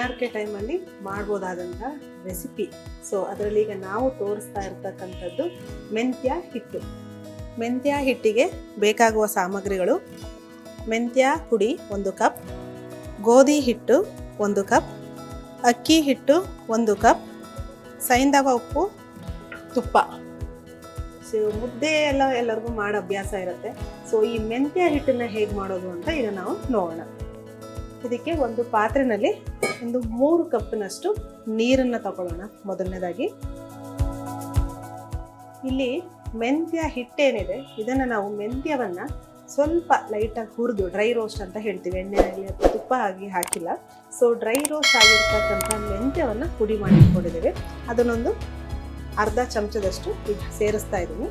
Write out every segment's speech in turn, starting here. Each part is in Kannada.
ಮೆನಾರ್ಕೆ ಟೈಮಲ್ಲಿ ಮಾಡ್ಬೋದಾದಂಥ ರೆಸಿಪಿ. ಸೊ ಅದರಲ್ಲಿ ಈಗ ನಾವು ತೋರಿಸ್ತಾ ಇರ್ತಕ್ಕಂಥದ್ದು ಮೆಂತ್ಯ ಹಿಟ್ಟು. ಮೆಂತ್ಯ ಹಿಟ್ಟಿಗೆ ಬೇಕಾಗುವ ಸಾಮಗ್ರಿಗಳು ಮೆಂತ್ಯ ಪುಡಿ ಒಂದು ಕಪ್, ಗೋಧಿ ಹಿಟ್ಟು ಒಂದು ಕಪ್, ಅಕ್ಕಿ ಹಿಟ್ಟು ಒಂದು ಕಪ್ ಸೈಂದವ ಉಪ್ಪು ತುಪ್ಪ. ಸೊ ಮುದ್ದೆ ಎಲ್ಲ ಎಲ್ಲರಿಗೂ ಮಾಡೋ ಅಭ್ಯಾಸ ಇರುತ್ತೆ. ಸೊ ಈ ಮೆಂತ್ಯ ಹಿಟ್ಟನ್ನು ಹೇಗೆ ಮಾಡೋದು ಅಂತ ಈಗ ನಾವು ನೋಡೋಣ. ಇದಕ್ಕೆ ಒಂದು ಪಾತ್ರೆನಲ್ಲಿ ಒಂದು ಮೂರು ಕಪ್ಪಿನಷ್ಟು ನೀರನ್ನು ತಗೊಳ್ಳೋಣ. ಮೊದಲನೇದಾಗಿ ಇಲ್ಲಿ ಮೆಂತ್ಯ ಹಿಟ್ಟೇನಿದೆ, ಇದನ್ನು ನಾವು ಮೆಂತ್ಯವನ್ನು ಸ್ವಲ್ಪ ಲೈಟಾಗಿ ಹುರಿದು ಡ್ರೈ ರೋಸ್ಟ್ ಅಂತ ಹೇಳ್ತೀವಿ. ಎಣ್ಣೆಯಲ್ಲಿ ಅಥವಾ ತುಪ್ಪ ಆಗಿ ಹಾಕಿಲ್ಲ. ಸೊ ಡ್ರೈ ರೋಸ್ಟ್ ಆಗಿರ್ತಕ್ಕಂಥ ಮೆಂತ್ಯವನ್ನು ಪುಡಿ ಮಾಡಿ ಇಟ್ಕೊಂಡಿದ್ದೇವೆ ಅದನ್ನೊಂದು ಅರ್ಧ ಚಮಚದಷ್ಟು ಸೇರಿಸ್ತಾ ಇದ್ದೀನಿ.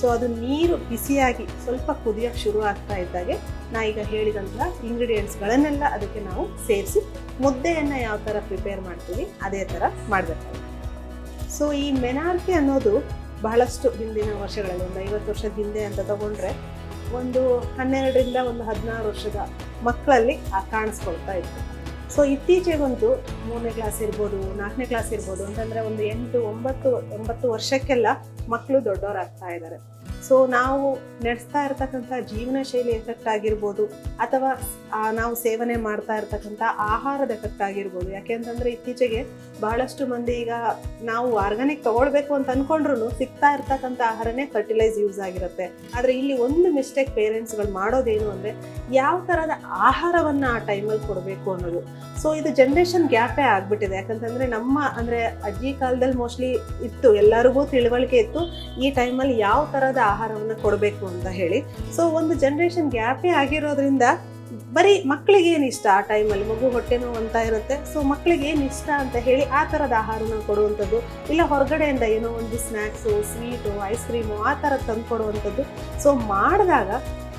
ಸೊ ಅದು ನೀರು ಬಿಸಿಯಾಗಿ ಸ್ವಲ್ಪ ಕುದಿಯೋಕ್ಕೆ ಶುರು ಆಗ್ತಾ ಇದ್ದಾಗೆ ನಾ ಈಗ ಹೇಳಿದಂಥ ಇಂಗ್ರೀಡಿಯೆಂಟ್ಸ್ಗಳನ್ನೆಲ್ಲ ಅದಕ್ಕೆ ನಾವು ಸೇರಿಸಿ ಮುದ್ದೆಯನ್ನು ಯಾವ ಥರ ಪ್ರಿಪೇರ್ ಮಾಡ್ತೀವಿ, ಅದೇ ಥರ ಮಾಡಬೇಕಾಗುತ್ತೆ. ಸೊ ಈ ಮೆನಾರ್ಕೆ ಅನ್ನೋದು ಬಹಳಷ್ಟು ಹಿಂದಿನ ವರ್ಷಗಳಲ್ಲಿ, ಒಂದು ಐವತ್ತು ವರ್ಷದ ಹಿಂದೆ ಅಂತ ತಗೊಂಡ್ರೆ ಒಂದು ಹನ್ನೆರಡರಿಂದ ಒಂದು ಹದಿನಾರು ವರ್ಷದ ಮಕ್ಕಳಲ್ಲಿ ಆ ಕಾಣಿಸ್ಕೊಳ್ತಾ ಇತ್ತು. ಸೊ ಇತ್ತೀಚೆಗಂತೂ ಮೂರನೇ ಕ್ಲಾಸ್ ಇರ್ಬೋದು, ನಾಲ್ಕನೇ ಕ್ಲಾಸ್ ಇರ್ಬೋದು ಅಂತಂದರೆ ಒಂದು ಎಂಟು, ಒಂಬತ್ತು ಒಂಬತ್ತು ವರ್ಷಕ್ಕೆಲ್ಲ ಮಕ್ಕಳು ದೊಡ್ಡವರಾಗ್ತಾ ಇದ್ದಾರೆ. ಸೊ ನಾವು ನಡೆಸ್ತಾ ಇರ್ತಕ್ಕಂಥ ಜೀವನ ಶೈಲಿ ಎಫೆಕ್ಟ್ ಆಗಿರ್ಬೋದು, ಅಥವಾ ನಾವು ಸೇವನೆ ಮಾಡ್ತಾ ಇರ್ತಕ್ಕಂಥ ಆಹಾರದ ಎಫೆಕ್ಟ್ ಆಗಿರ್ಬೋದು. ಯಾಕೆಂತಂದ್ರೆ ಇತ್ತೀಚೆಗೆ ಬಹಳಷ್ಟು ಮಂದಿ ಈಗ ನಾವು ಆರ್ಗಾನಿಕ್ ತಗೊಳ್ಬೇಕು ಅಂತ ಅನ್ಕೊಂಡ್ರು ಸಿಗ್ತಾ ಇರ್ತಕ್ಕಂಥ ಆಹಾರನೇ ಫರ್ಟಿಲೈಸ್ ಯೂಸ್ ಆಗಿರುತ್ತೆ. ಆದರೆ ಇಲ್ಲಿ ಒಂದು ಮಿಸ್ಟೇಕ್ ಪೇರೆಂಟ್ಸ್ಗಳು ಮಾಡೋದೇನು ಅಂದರೆ ಯಾವ ಥರದ ಆಹಾರವನ್ನು ಆ ಟೈಮಲ್ಲಿ ಕೊಡಬೇಕು ಅನ್ನೋದು. ಸೊ ಇದು ಜನ್ರೇಷನ್ ಗ್ಯಾಪೇ ಆಗಿಬಿಟ್ಟಿದೆ. ಯಾಕಂತಂದ್ರೆ ನಮ್ಮ, ಅಂದರೆ ಅಜ್ಜಿ ಕಾಲದಲ್ಲಿ ಮೋಸ್ಟ್ಲಿ ಇತ್ತು, ಎಲ್ಲರಿಗೂ ತಿಳುವಳಿಕೆ ಇತ್ತು, ಈ ಟೈಮಲ್ಲಿ ಯಾವ ತರದ ಆಹಾರವನ್ನ ಕೊಡಬೇಕು ಅಂತ ಹೇಳಿ. ಸೊ ಒಂದು ಜನ್ರೇಷನ್ ಗ್ಯಾಪೇ ಆಗಿರೋದ್ರಿಂದ ಬರೀ ಮಕ್ಕಳಿಗೆ ಏನು ಇಷ್ಟ? ಆ ಟೈಮಲ್ಲಿ ಮಗು ಹೊಟ್ಟೆ ನೋವು ಅಂತ ಇರುತ್ತೆ. ಸೊ ಮಕ್ಕಳಿಗೆ ಏನು ಇಷ್ಟ ಅಂತ ಹೇಳಿ ಆ ಥರದ ಆಹಾರನ ಕೊಡುವಂಥದ್ದು, ಇಲ್ಲ ಹೊರಗಡೆಯಿಂದ ಏನೋ ಒಂದು ಸ್ನ್ಯಾಕ್ಸು ಸ್ವೀಟು ಐಸ್ ಕ್ರೀಮು ಆ ಥರ ತಂದು ಕೊಡುವಂಥದ್ದು ಸೊ ಮಾಡಿದಾಗ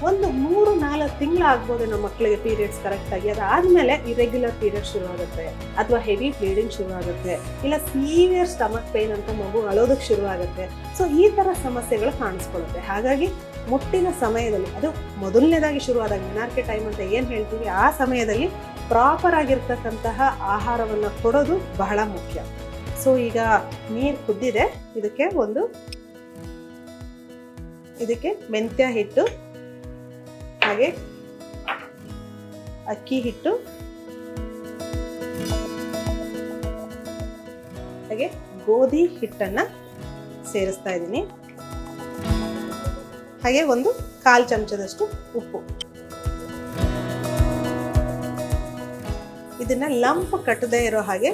ಒಂದು ಮೂರು ನಾಲ್ಕು ತಿಂಗಳು ಆಗ್ಬೋದು ನಮ್ಮ ಮಕ್ಕಳಿಗೆ ಪೀರಿಯಡ್ಸ್ ಕರೆಕ್ಟಾಗಿ ಅದಾದಮೇಲೆ ಇರೆಗ್ಯುಲರ್ ಪೀರಿಯಡ್ ಶುರು ಆಗುತ್ತೆ ಅಥವಾ ಹೆವಿ ಬ್ಲೀಡಿಂಗ್ ಶುರು ಆಗುತ್ತೆ ಇಲ್ಲ ಸೀವಿಯರ್ ಸ್ಟಮಕ್ ಪೇನ್ ಅಂತ ಮಗು ಅಳೋದಕ್ಕೆ ಶುರು ಆಗುತ್ತೆ ಸೊ ಈ ಥರ ಸಮಸ್ಯೆಗಳು ಕಾಣಿಸ್ಕೊಳ್ಳುತ್ತೆ. ಹಾಗಾಗಿ ಮುಟ್ಟಿನ ಸಮಯದಲ್ಲಿ, ಅದು ಮೊದಲನೇದಾಗಿ ಶುರುವಾದಾಗ ಮೆನಾರ್ಕೆ ಟೈಮ್ ಅಂತ ಏನು ಹೇಳ್ತೀವಿ, ಆ ಸಮಯದಲ್ಲಿ ಪ್ರಾಪರ್ ಆಗಿರ್ತಕ್ಕಂತಹ ಆಹಾರವನ್ನು ಕೊಡೋದು ಬಹಳ ಮುಖ್ಯ. ಸೊ ಈಗ ನೀರು ಕುದ್ದಿದೆ. ಇದಕ್ಕೆ ಒಂದು, ಇದಕ್ಕೆ ಮೆಂತ್ಯ ಹಿಟ್ಟು ಹಾಗೆ ಅಕ್ಕಿ ಹಿಟ್ಟು ಹಾಗೆ ಗೋಧಿ ಹಿಟ್ಟನ್ನ ಸೇರಿಸ್ತಾ ಇದ್ದೀನಿ. ಹಾಗೆ ಒಂದು ಕಾಲು ಚಮಚದಷ್ಟು ಉಪ್ಪು. ಇದನ್ನ ಲಂಪ್ ಕಟ್ಟದೇ ಇರೋ ಹಾಗೆ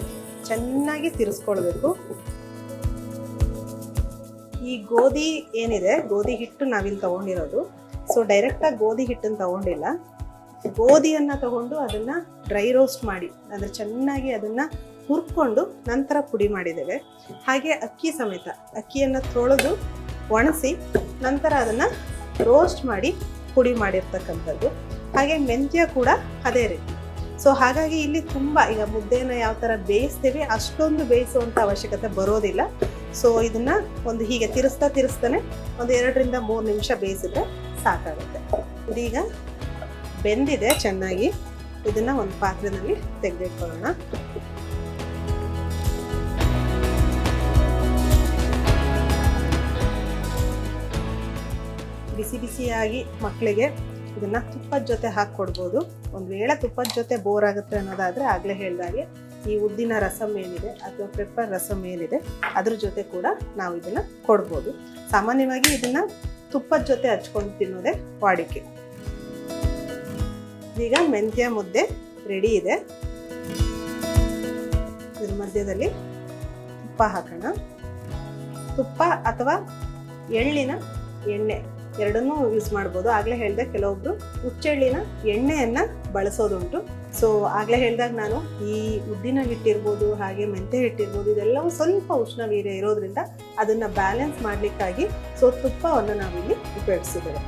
ಚೆನ್ನಾಗಿ ತಿರ್ಸ್ಕೊಳ್ಬೇಕು. ಈ ಗೋಧಿ ಏನಿದೆ, ಗೋಧಿ ಹಿಟ್ಟು ನಾವಿಲ್ಲಿ ತಗೊಂಡಿರೋದು. ಸೊ ಡೈರೆಕ್ಟಾಗಿ ಗೋಧಿ ಹಿಟ್ಟನ್ನು ತಗೊಂಡಿಲ್ಲ. ಗೋಧಿಯನ್ನ ತಗೊಂಡು ಅದನ್ನ ಡ್ರೈ ರೋಸ್ಟ್ ಮಾಡಿ, ಅಂದ್ರೆ ಚೆನ್ನಾಗಿ ಅದನ್ನ ಹುರ್ಕೊಂಡು ನಂತರ ಪುಡಿ ಮಾಡಿದ್ದೇವೆ. ಹಾಗೆ ಅಕ್ಕಿ ಸಮೇತ, ಅಕ್ಕಿಯನ್ನು ತೊಳೆದು ಒಣಸಿ ನಂತರ ಅದನ್ನ ರೋಸ್ಟ್ ಮಾಡಿ ಪುಡಿ ಮಾಡಿರ್ತಕ್ಕಂಥದ್ದು. ಹಾಗೆ ಮೆಂತ್ಯ ಕೂಡ ಅದೇ ರೀತಿ. ಸೊ ಹಾಗಾಗಿ ಇಲ್ಲಿ ತುಂಬ, ಈಗ ಮುದ್ದೆನ ಯಾವ ತರ ಬೇಯಿಸ್ತೀವಿ ಅಷ್ಟೊಂದು ಬೇಯಿಸುವಂತ ಅವಶ್ಯಕತೆ ಬರೋದಿಲ್ಲ. ಸೊ ಇದನ್ನ ಒಂದು ಹೀಗೆ ತಿರ್ಸ್ತಾ ತಿರ್ಸ್ತಾನೆ ಒಂದು ಎರಡರಿಂದ ಮೂರು ನಿಮಿಷ ಬೇಯಿಸಿದ್ರೆ ಸಾಕಾಗುತ್ತೆ. ಇದೀಗ ಬೆಂದಿದೆ ಚೆನ್ನಾಗಿ. ಇದನ್ನ ಒಂದು ಪಾತ್ರೆಯಲ್ಲಿ ತೆಗೆದಿಟ್ಕೊಳ್ಳೋಣ. ಬಿಸಿ ಬಿಸಿಯಾಗಿ ಮಕ್ಕಳಿಗೆ ಇದನ್ನ ತುಪ್ಪದ ಜೊತೆ ಹಾಕ್ಕೊಡ್ಬೋದು. ಒಂದು ವೇಳೆ ತುಪ್ಪದ ಜೊತೆ ಬೋರ್ ಆಗುತ್ತೆ ಅನ್ನೋದಾದ್ರೆ ಆಗಲೇ ಹೇಳ್ದಾಗೆ ಈ ಉದ್ದಿನ ರಸಮ್ ಏನಿದೆ ಅಥವಾ ಪೆಪ್ಪರ್ ರಸಮ್ ಏನಿದೆ ಅದ್ರ ಜೊತೆ ಕೂಡ ನಾವು ಇದನ್ನ ಕೊಡ್ಬೋದು. ಸಾಮಾನ್ಯವಾಗಿ ಇದನ್ನ ತುಪ್ಪದ ಜೊತೆ ಹಚ್ಕೊಂಡು ತಿನ್ನೋದೇ ವಾಡಿಕೆ. ಈಗ ಮೆಂತ್ಯ ಮುದ್ದೆ ರೆಡಿ ಇದೆ. ಇದ್ರ ಮಧ್ಯದಲ್ಲಿ ತುಪ್ಪ ಹಾಕೋಣ. ತುಪ್ಪ ಅಥವಾ ಎಳ್ಳಿನ ಎಣ್ಣೆ. ಎರಡನ್ನೂ ಯೂಸ್ ಮಾಡ್ಬೋದು. ಆಗಲೇ ಹೇಳಿದೆ ಕೆಲವೊಬ್ಬರು ಹುಚ್ಚೆಳ್ಳಿನ ಎಣ್ಣೆಯನ್ನು ಬಳಸೋದುಂಟು. ಸೊ ಆಗಲೇ ಹೇಳಿದಾಗ ನಾನು ಈ ಉದ್ದಿನ ಹಿಟ್ಟಿರ್ಬೋದು, ಹಾಗೆ ಮೆಂತೆ ಹಿಟ್ಟಿರ್ಬೋದು, ಇದೆಲ್ಲವೂ ಸ್ವಲ್ಪ ಉಷ್ಣವೀರ್ಯ ಇರೋದ್ರಿಂದ ಅದನ್ನು ಬ್ಯಾಲೆನ್ಸ್ ಮಾಡಲಿಕ್ಕಾಗಿ ಸೊ ತುಪ್ಪವನ್ನು ನಾವಿಲ್ಲಿ ಉಪಯೋಗಿಸಿದ್ದೇವೆ.